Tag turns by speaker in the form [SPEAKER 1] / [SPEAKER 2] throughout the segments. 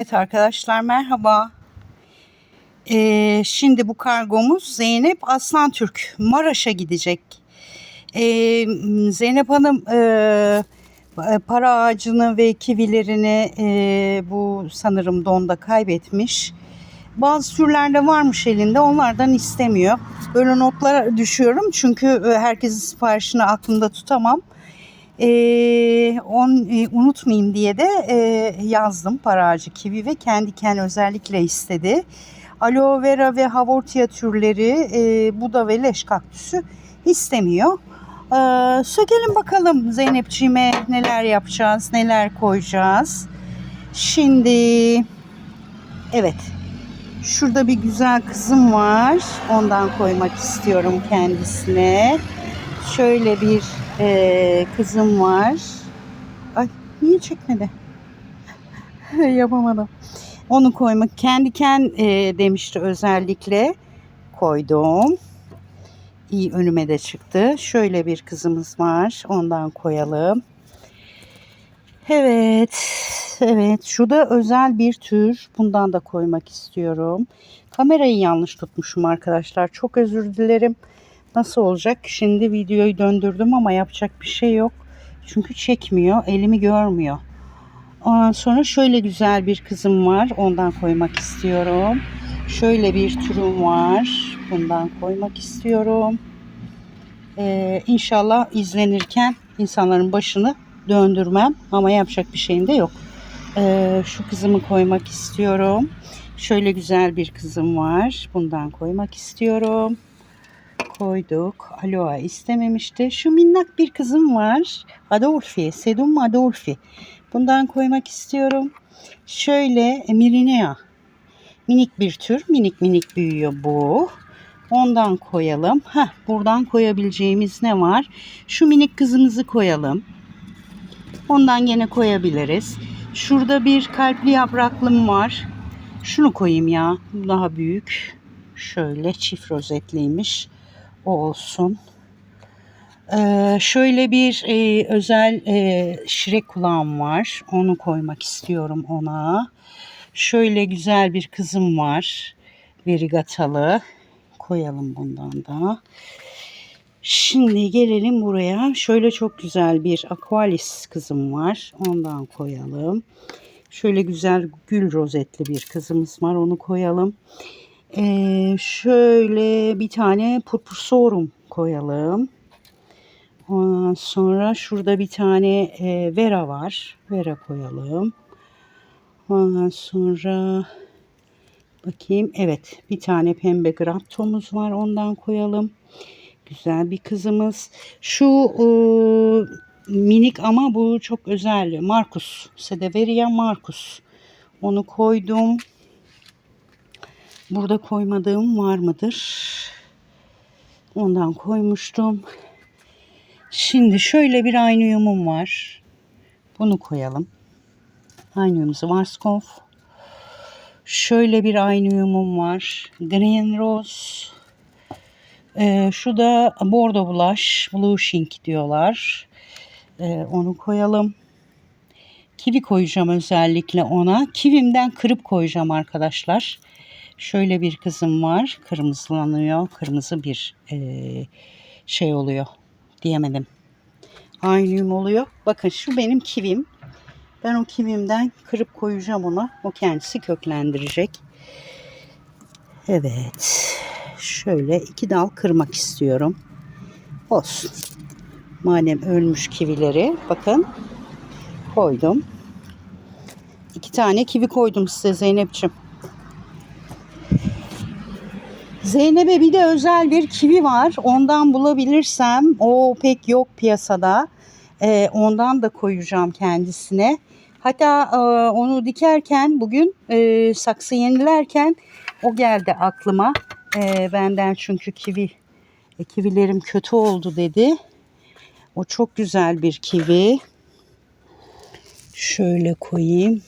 [SPEAKER 1] Evet arkadaşlar merhaba. Ee, şimdi bu kargomuz Zeynep Aslan Türk Maraş'a gidecek. Ee, Zeynep Hanım e, para ağacını ve kivilerini e, bu sanırım donda kaybetmiş. Bazı türlerde varmış elinde onlardan istemiyor. Böyle notlara düşüyorum çünkü e, herkesin siparişini aklımda tutamam. Ee, on, e, unutmayayım diye de e, yazdım para ağacı kivi ve kendi kendi özellikle istedi. Aloe vera ve havortia türleri e, Buda ve leş kaktüsü istemiyor. Ee, sökelim bakalım Zeynepciğime neler yapacağız, neler koyacağız. Şimdi evet şurada bir güzel kızım var. Ondan koymak istiyorum kendisine. Şöyle bir e, kızım var. Ay niye çekmedi? Yapamadım. Onu koymak kendi ken e, demişti özellikle koydum. İyi önüme de çıktı. Şöyle bir kızımız var. Ondan koyalım. Evet. Evet. Şu da özel bir tür. Bundan da koymak istiyorum. Kamerayı yanlış tutmuşum arkadaşlar. Çok özür dilerim. Nasıl olacak? Şimdi videoyu döndürdüm ama yapacak bir şey yok. Çünkü çekmiyor. Elimi görmüyor. Ondan sonra şöyle güzel bir kızım var. Ondan koymak istiyorum. Şöyle bir türüm var. Bundan koymak istiyorum. Ee, inşallah izlenirken insanların başını döndürmem. Ama yapacak bir şeyim de yok. Ee, şu kızımı koymak istiyorum. Şöyle güzel bir kızım var. Bundan koymak istiyorum koyduk. Aloe istememişti. Şu minnak bir kızım var. Adolfi. Sedum Adolfi. Bundan koymak istiyorum. Şöyle Mirinea. Minik bir tür. Minik minik büyüyor bu. Ondan koyalım. Heh, buradan koyabileceğimiz ne var? Şu minik kızımızı koyalım. Ondan gene koyabiliriz. Şurada bir kalpli yapraklım var. Şunu koyayım ya. Daha büyük. Şöyle çift rozetliymiş. O olsun. Ee, şöyle bir e, özel e, şirek kulağım var. Onu koymak istiyorum ona. Şöyle güzel bir kızım var. Verigatalı. Koyalım bundan da. Şimdi gelelim buraya. Şöyle çok güzel bir aqualis kızım var. Ondan koyalım. Şöyle güzel gül rozetli bir kızımız var. Onu koyalım. Ee, şöyle bir tane purpursorum koyalım. Ondan sonra şurada bir tane e, vera var. Vera koyalım. Ondan sonra bakayım. Evet bir tane pembe graptomuz var. Ondan koyalım. Güzel bir kızımız. Şu e, minik ama bu çok özel. Marcus. Sedeveria Marcus. Onu koydum. Burada koymadığım var mıdır? Ondan koymuştum. Şimdi şöyle bir aynıyumum var. Bunu koyalım. Aynıyum Zvarskov. Şöyle bir aynıyumum var. Green Rose. Ee, şu da Bordo Blush. Blushing diyorlar. Ee, onu koyalım. Kivi koyacağım özellikle ona. Kivimden kırıp koyacağım arkadaşlar. Şöyle bir kızım var. Kırmızılanıyor. Kırmızı bir e, şey oluyor. Diyemedim. Aynıyum oluyor. Bakın şu benim kivim. Ben o kivimden kırıp koyacağım ona. O kendisi köklendirecek. Evet. Şöyle iki dal kırmak istiyorum. Olsun. Madem ölmüş kivileri bakın koydum. İki tane kivi koydum size Zeynep'ciğim. Zeynep'e bir de özel bir kivi var. Ondan bulabilirsem o pek yok piyasada. Ee, ondan da koyacağım kendisine. Hatta e, onu dikerken bugün e, saksı yenilerken o geldi aklıma. E, benden çünkü kivi e, kivilerim kötü oldu dedi. O çok güzel bir kivi. Şöyle koyayım.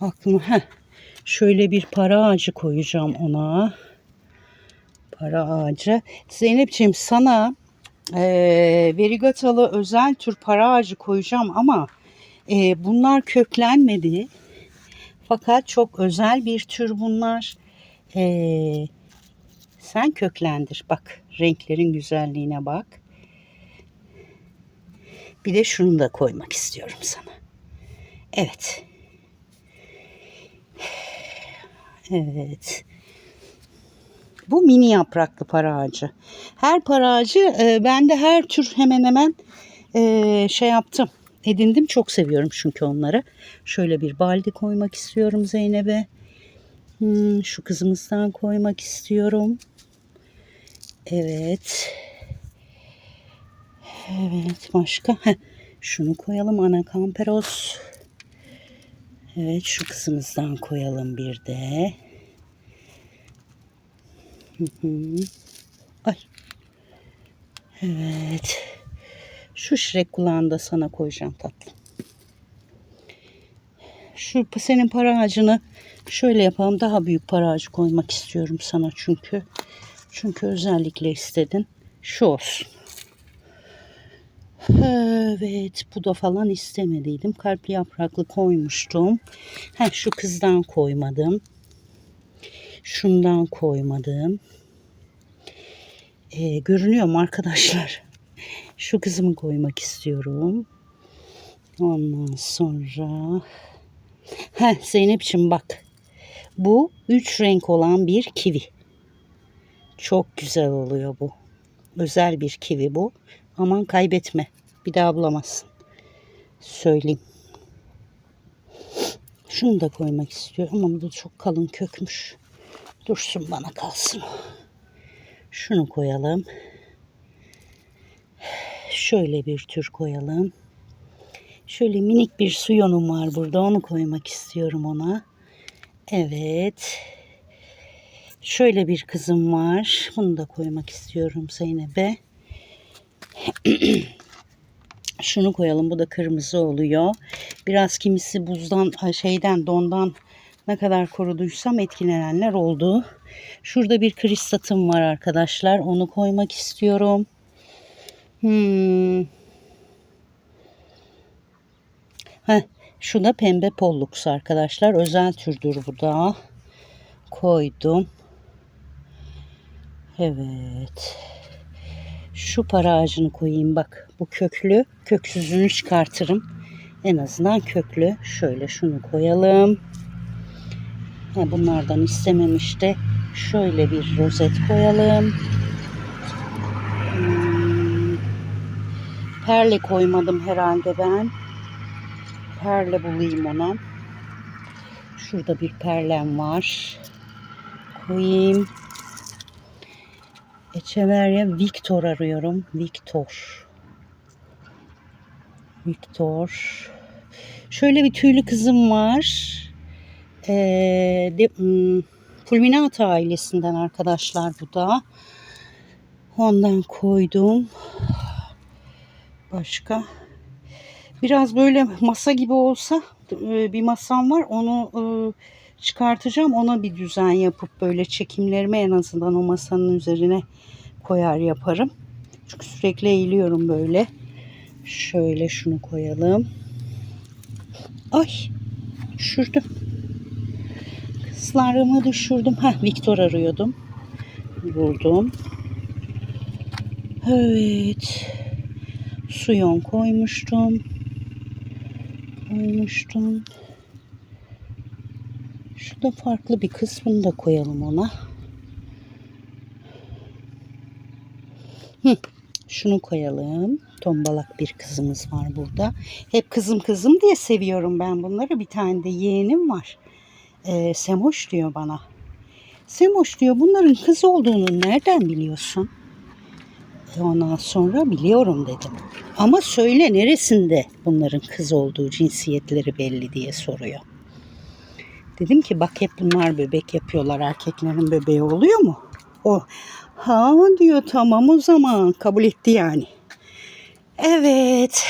[SPEAKER 1] Aklıma heh, şöyle bir para ağacı koyacağım ona para ağacı. Zeynepciğim sana e, verigatalı özel tür para ağacı koyacağım ama e, bunlar köklenmedi. Fakat çok özel bir tür bunlar. Ee, sen köklendir. Bak renklerin güzelliğine bak. Bir de şunu da koymak istiyorum sana. Evet. Evet. Bu mini yapraklı para ağacı. Her para ağacı e, ben de her tür hemen hemen e, şey yaptım. Edindim. Çok seviyorum çünkü onları. Şöyle bir baldi koymak istiyorum Zeynep'e. Hmm, şu kızımızdan koymak istiyorum. Evet. Evet başka. Şunu koyalım ana kamperos. Evet şu kısmımızdan koyalım bir de. Ay. Evet. Şu şirek kulağını da sana koyacağım tatlım. Şu senin para ağacını şöyle yapalım. Daha büyük para ağacı koymak istiyorum sana çünkü. Çünkü özellikle istedin. Şu olsun. Evet bu da falan istemediydim. Kalpli yapraklı koymuştum. Ha, şu kızdan koymadım. Şundan koymadım. Ee, görünüyor mu arkadaşlar? Şu kızımı koymak istiyorum. Ondan sonra Heh, Zeynep'ciğim bak. Bu üç renk olan bir kivi. Çok güzel oluyor bu. Özel bir kivi bu. Aman kaybetme. Bir daha bulamazsın. Söyleyeyim. Şunu da koymak istiyorum ama bu çok kalın kökmüş. Dursun bana kalsın. Şunu koyalım. Şöyle bir tür koyalım. Şöyle minik bir suyonum var burada. Onu koymak istiyorum ona. Evet. Şöyle bir kızım var. Bunu da koymak istiyorum Zeynep'e. Şunu koyalım. Bu da kırmızı oluyor. Biraz kimisi buzdan şeyden dondan ne kadar koruduysam etkilenenler oldu. Şurada bir kristatım var arkadaşlar. Onu koymak istiyorum. Hmm. Heh, şu da pembe pollux arkadaşlar. Özel türdür bu da. Koydum. Evet. Şu para ağacını koyayım bak. Bu köklü. Köksüzünü çıkartırım. En azından köklü. Şöyle şunu koyalım. Ha, bunlardan istememişti. Şöyle bir rozet koyalım. Hmm. Perle koymadım herhalde ben. Perle bulayım ona. Şurada bir perlem var. Koyayım. Echeveria Victor arıyorum. Victor. Victor. Şöyle bir tüylü kızım var. Ee, de, hmm, Fulminata ailesinden arkadaşlar bu da. Ondan koydum. Başka. Biraz böyle masa gibi olsa e, bir masam var. Onu e, çıkartacağım. Ona bir düzen yapıp böyle çekimlerimi en azından o masanın üzerine koyar yaparım. Çünkü sürekli eğiliyorum böyle. Şöyle şunu koyalım. Ay düşürdüm. Kızlarımı düşürdüm. Heh Victor arıyordum. Buldum. Evet. Suyon koymuştum. Koymuştum. Şu da farklı bir kısmını da koyalım ona. Hı, şunu koyalım. Tombalak bir kızımız var burada. Hep kızım kızım diye seviyorum ben bunları. Bir tane de yeğenim var. Ee, Semoş diyor bana. Semoş diyor bunların kız olduğunu nereden biliyorsun? E ondan sonra biliyorum dedim. Ama söyle neresinde bunların kız olduğu cinsiyetleri belli diye soruyor. Dedim ki bak hep bunlar bebek yapıyorlar. Erkeklerin bebeği oluyor mu? O ha diyor tamam o zaman kabul etti yani. Evet.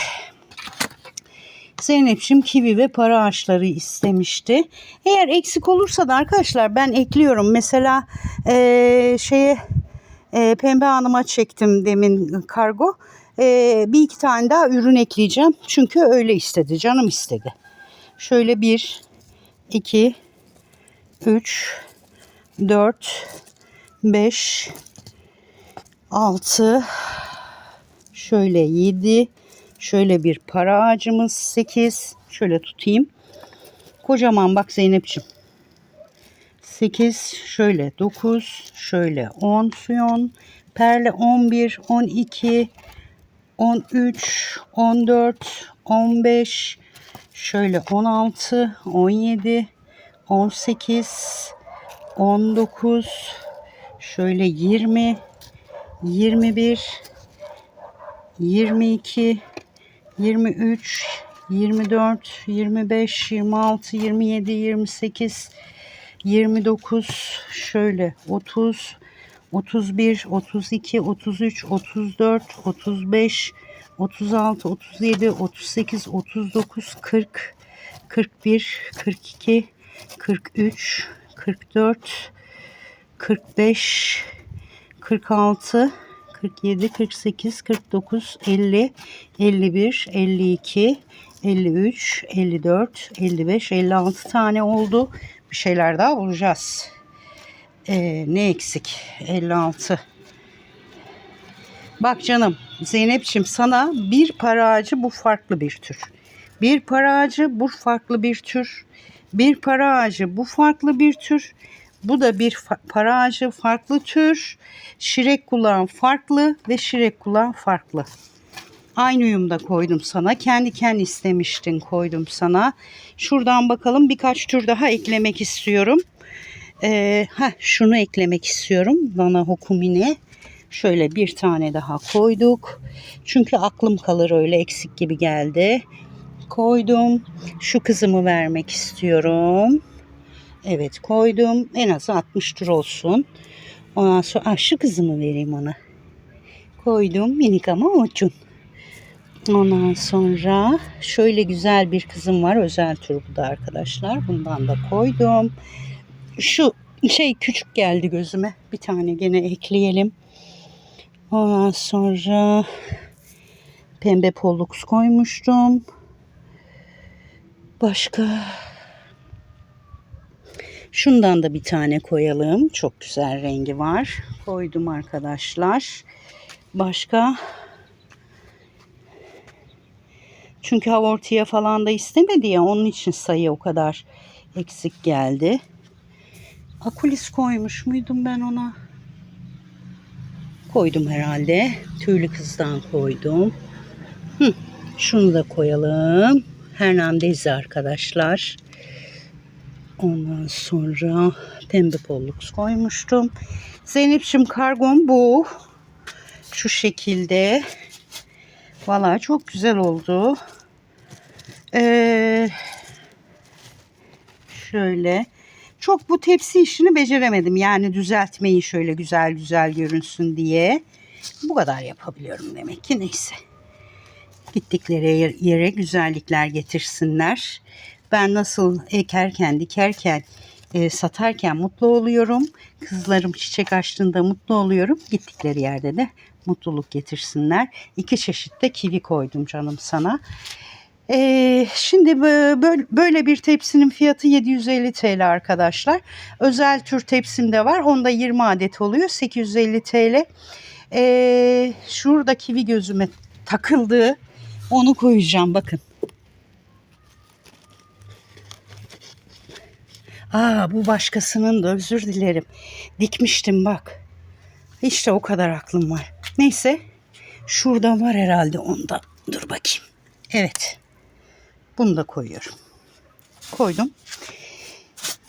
[SPEAKER 1] Zeynep'ciğim kivi ve para ağaçları istemişti. Eğer eksik olursa da arkadaşlar ben ekliyorum. Mesela ee, şeye e, Pembe Hanım'a çektim demin kargo. E, bir iki tane daha ürün ekleyeceğim. Çünkü öyle istedi. Canım istedi. Şöyle bir 2 3 4 5 6 şöyle 7 şöyle bir para ağacımız 8 şöyle tutayım. Kocaman bak Zeynep'ciğim. 8 şöyle 9 şöyle 10 suyon. Perle 11 12 13 14 15 şöyle 16 17 18 19 şöyle 20 21 22 23 24 25 26 27 28 29 şöyle 30 31 32 33 34 35 36 37 38 39 40 41 42 43 44 45 46 47 48 49 50 51 52 53 54 55 56 tane oldu. Bir şeyler daha bulacağız. Ee, ne eksik? 56. Bak canım Zeynep'ciğim sana bir para ağacı bu farklı bir tür. Bir para ağacı bu farklı bir tür. Bir para ağacı bu farklı bir tür. Bu da bir para ağacı farklı tür. Şirek kulağın farklı ve şirek kulağın farklı. Aynı uyumda koydum sana. Kendi kendi istemiştin koydum sana. Şuradan bakalım birkaç tür daha eklemek istiyorum. Ee, heh, şunu eklemek istiyorum. Vana Hokumine. Şöyle bir tane daha koyduk. Çünkü aklım kalır öyle eksik gibi geldi. Koydum. Şu kızımı vermek istiyorum. Evet koydum. En az 60 tur olsun. Ondan sonra ah, kızımı vereyim ona. Koydum minik ama uçun. Ondan sonra şöyle güzel bir kızım var. Özel tür bu da arkadaşlar. Bundan da koydum. Şu şey küçük geldi gözüme. Bir tane gene ekleyelim. Ondan sonra pembe pollux koymuştum. Başka Şundan da bir tane koyalım. Çok güzel rengi var. Koydum arkadaşlar. Başka çünkü havortiya falan da istemedi ya onun için sayı o kadar eksik geldi. Akulis koymuş muydum ben ona? Koydum herhalde. Tüylü kızdan koydum. Hı, şunu da koyalım. Hernandez arkadaşlar. Ondan sonra pembe pollux koymuştum. Zeynep'ciğim kargom bu. Şu şekilde. Valla çok güzel oldu. Ee, şöyle. Çok bu tepsi işini beceremedim. Yani düzeltmeyi şöyle güzel güzel görünsün diye. Bu kadar yapabiliyorum demek ki neyse. Gittikleri yere güzellikler getirsinler. Ben nasıl ekerken, dikerken, e, satarken mutlu oluyorum. Kızlarım çiçek açtığında mutlu oluyorum. Gittikleri yerde de mutluluk getirsinler. İki çeşit de kivi koydum canım sana. Ee, şimdi bö- bö- böyle bir tepsinin fiyatı 750 TL arkadaşlar. Özel tür tepsim de var. Onda 20 adet oluyor. 850 TL. Ee, şurada kivi gözüme takıldı. Onu koyacağım bakın. Aa bu başkasının da özür dilerim. Dikmiştim bak. İşte o kadar aklım var. Neyse. Şurada var herhalde onda. Dur bakayım. Evet. Bunu da koyuyorum. Koydum.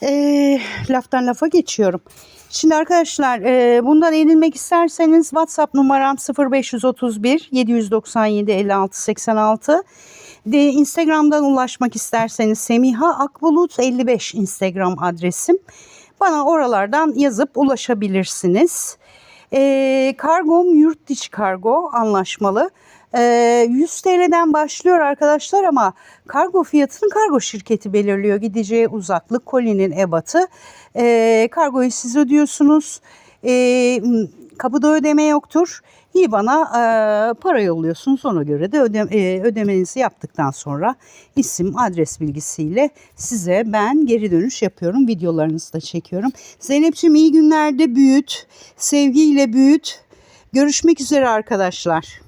[SPEAKER 1] Ee, laftan lafa geçiyorum. Şimdi arkadaşlar e, bundan edinmek isterseniz WhatsApp numaram 0531 797 56 86. De, Instagram'dan ulaşmak isterseniz Semiha Akbulut 55 Instagram adresim. Bana oralardan yazıp ulaşabilirsiniz. E, kargom yurt dışı kargo anlaşmalı. E, 100 TL'den başlıyor arkadaşlar ama kargo fiyatını kargo şirketi belirliyor. Gideceği uzaklık kolinin ebatı. E, kargoyu siz ödüyorsunuz. E, Kapıda ödeme yoktur. İBAN'a e, para yolluyorsunuz. Ona göre de öde, e, ödemenizi yaptıktan sonra isim, adres bilgisiyle size ben geri dönüş yapıyorum. Videolarınızı da çekiyorum. Zeynep'ciğim iyi günlerde büyüt. Sevgiyle büyüt. Görüşmek üzere arkadaşlar.